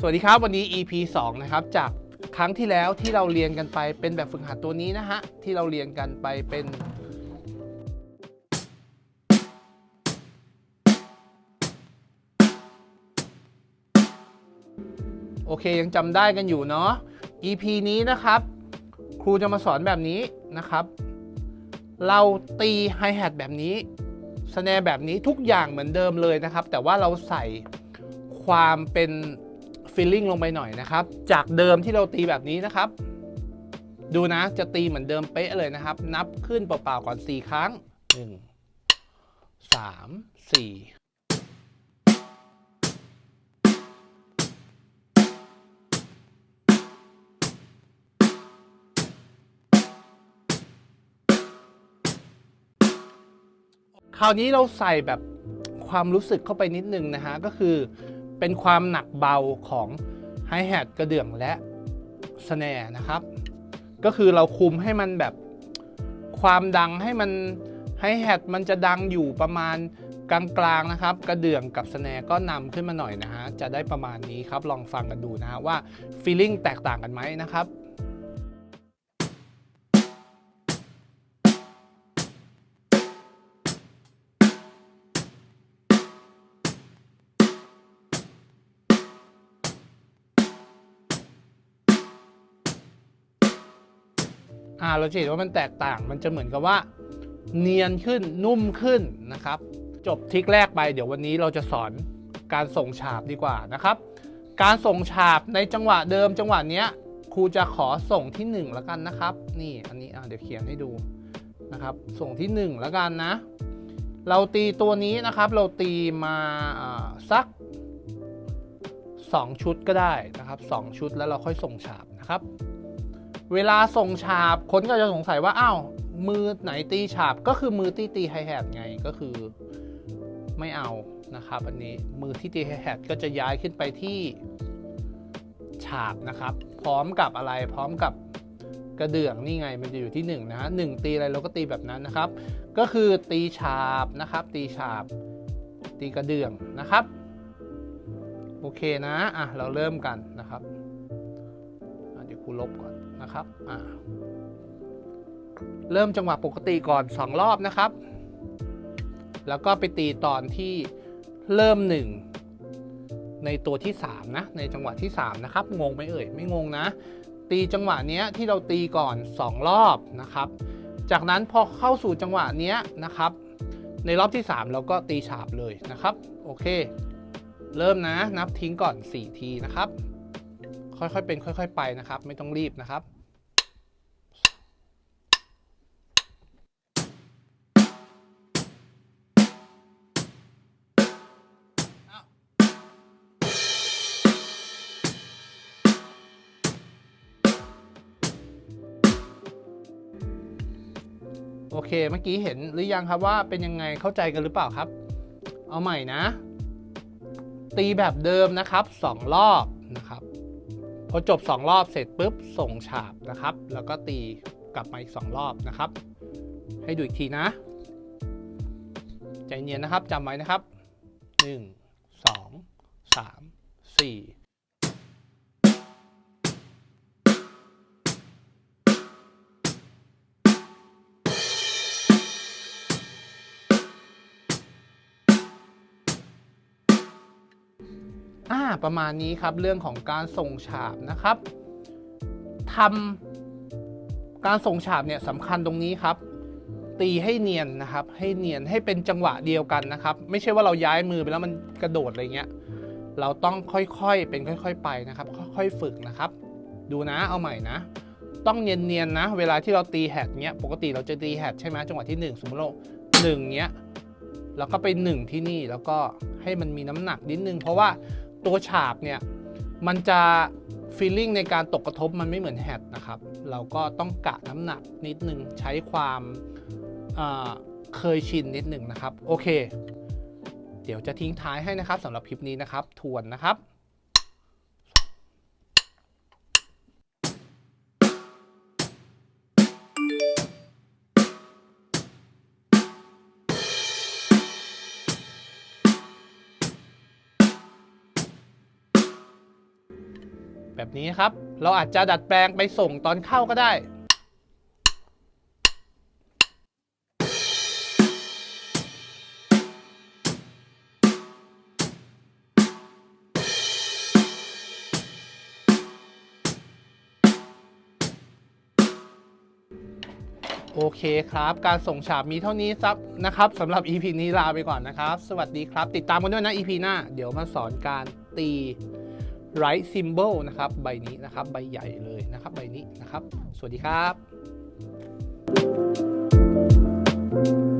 สวัสดีครับวันนี้ EP 2 นะครับ จากครั้งที่แล้วที่เราเรียนกันไปเป็นแบบฝึกหัดตัวนี้นะฮะ ที่เราเรียนกันไปเป็น โอเคยังจำได้กันอยู่เนาะ EP นี้นะครับ ครูจะมาสอนแบบนี้นะครับ เราตีไฮแฮทแบบนี้สแนร์แบบนี้ทุกอย่างเหมือนเดิมเลยนะครับ แต่ว่าเราใส่ความเป็น ฟีลลิ่งลงไปหน่อยนะครับ จากเดิมที่เราตีแบบนี้นะครับ ดูนะจะตีเหมือนเดิมเป๊ะเลยนะครับ นับขึ้นเปล่าๆก่อน 4 ครั้ง 1 3 4คราวนี้เราใส่แบบความรู้สึกเข้าไปนิดนึงนะฮะก็คือ เป็นความหนักเบาของไฮแฮทกระเดื่องและสแนร์นะครับ ก็คือเราคุมให้มันแบบความดังให้มันไฮแฮทมันจะดังอยู่ประมาณกลางๆนะครับ กระเดื่องกับสแนร์ก็นำขึ้นมาหน่อยนะฮะจะได้ประมาณนี้ครับลองฟังกันดูนะฮะว่าฟีลลิ่งแตกต่างกันไหมนะครับ อ่าเราจะเห็นว่ามันแตกต่าง มันจะเหมือนกับว่า เนียนขึ้นนุ่มขึ้นนะครับ จบทริคแรกไป เดี๋ยววันนี้เราจะสอนการส่งฉาบดีกว่านะครับ การส่งฉาบในจังหวะเดิมจังหวะเนี้ยครูจะขอส่งที่ 1 แล้วกันนะครับ นี่อันนี้เดี๋ยวเขียนให้ดูนะครับ ส่งที่ 1 แล้วกันนะ เราตีตัวนี้นะครับ เราตีมาอ่าสัก 2 ชุดก็ได้นะครับ 2 ชุดแล้วเราค่อยส่งฉาบนะครับ เวลาส่งฉาบคนก็จะสงสัยว่าอ้าวมือไหนตีฉาบก็คือมือที่ตีไฮแฮทไงก็คือไม่เอานะครับอันนี้มือที่ตีไฮแฮทก็จะย้ายขึ้นไปที่ฉาบนะครับ พร้อมกับอะไรพร้อมกับกระเดื่องนี่ไงมันจะอยู่ที่ 1นงนะฮะหนึ่งตีอะไรเราก็ตีแบบนั้นนะครับ ก็คือตีฉาบนะครับ ตีฉาบ ตีกระเดื่องนะครับ โอเคนะอะเราเริ่มกันนะครับูลบก่อนนะครับเริ่มจังหวะปกติก่อน 2 รอบนะครับ แล้วก็ไปตีตอนที่เริ่ม 1 ในตัวที่ 3 นะ ในจังหวะที่ 3 นะครับ งงไหมเอ่ย ไม่งงนะ ตีจังหวะเนี้ยที่เราตีก่อน 2 รอบนะครับ จากนั้นพอเข้าสู่จังหวะเนี้ยนะครับ ในรอบที่ 3 เราก็ตีฉาบเลยนะครับ โอเค เริ่มนะ นับทิ้งก่อน 4 ทีนะครับ ค่อยๆเป็นค่อย ๆ ไปนะครับ ไม่ต้องรีบนะครับโอเค เมื่อกี้เห็นหรือยังครับว่าเป็นยังไงเข้าใจกันหรือเปล่าครับ เอาใหม่นะ ตีแบบเดิมนะครับ 2 รอบนะครับ พอจบ 2 รอบเสร็จปุ๊บส่งฉาบนะครับ แล้วก็ตีกลับมาอีก 2 รอบนะครับ ให้ดูอีกทีนะ ใจเย็นนะครับจำไว้นะครับ 1 2 3 4 อ่าประมาณนี้ครับเรื่องของการส่งฉาบนะครับทำการส่งฉาบเนี่ยสำคัญตรงนี้ครับ ตีให้เนียนนะครับ ให้เนียนให้เป็นจังหวะเดียวกันนะครับ ไม่ใช่ว่าเราย้ายมือไปแล้วมันกระโดดอะไรเงี้ยเราต้องค่อยๆเป็นค่อย ๆ ไปนะครับ ค่อยๆฝึกนะครับ ดูนะเอาใหม่นะ ต้องเนียนๆนะ เวลาที่เราตีแฮทเนี้ยปกติเราจะตีแฮทใช่ไหมจังหวะที่ 1 สมมติเราหนึ่งเนี้ยแล้วก็ไปหนึ่งที่นี่แล้วก็ให้มันมีน้ำหนักนิดนึง เพราะว่า ตัวฉาบเนี่ยมันจะฟีลลิ่งในการตกกระทบมันไม่เหมือนแฮทนะครับ เราก็ต้องกะน้ำหนักนิดนึง ใช้ความเอ่อเคยชินนิดหนึ่งนะครับ โอเค เดี๋ยวจะทิ้งท้ายให้นะครับสำหรับคลิปนี้นะครับ ทวนนะครับ แบบนี้ครับ เราอาจจะดัดแปลงไปส่งตอนเข้าก็ได้โอเคครับ การส่งฉาบมีเท่านี้ซับนะครับสำหรับ EP นี้ลาไปก่อนนะครับ สวัสดีครับ ติดตามกันด้วยนะ EP หน้า เดี๋ยวมาสอนการตี ไรซิมโบลนะครับ ใบนี้นะครับ ใบใหญ่เลยนะครับ ใบนี้นะครับ สวัสดีครับ thank you